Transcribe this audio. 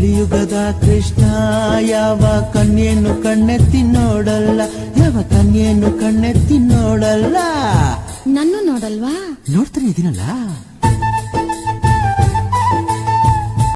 ಕಲಿಯುಗದ ಕೃಷ್ಣ ಯಾವ ಕಣ್ಣೇನು ಕಣ್ಣೆತ್ತಿ ನೋಡಲ್ಲ ಯಾವ ಕಣ್ಣೇನು ಕಣ್ಣೆತ್ತಿ ನೋಡಲ್ಲ. ನಾನು ನೋಡಲ್ವಾ? ನೋಡ್ತಾನೆ ಇದೀನಲ್ಲ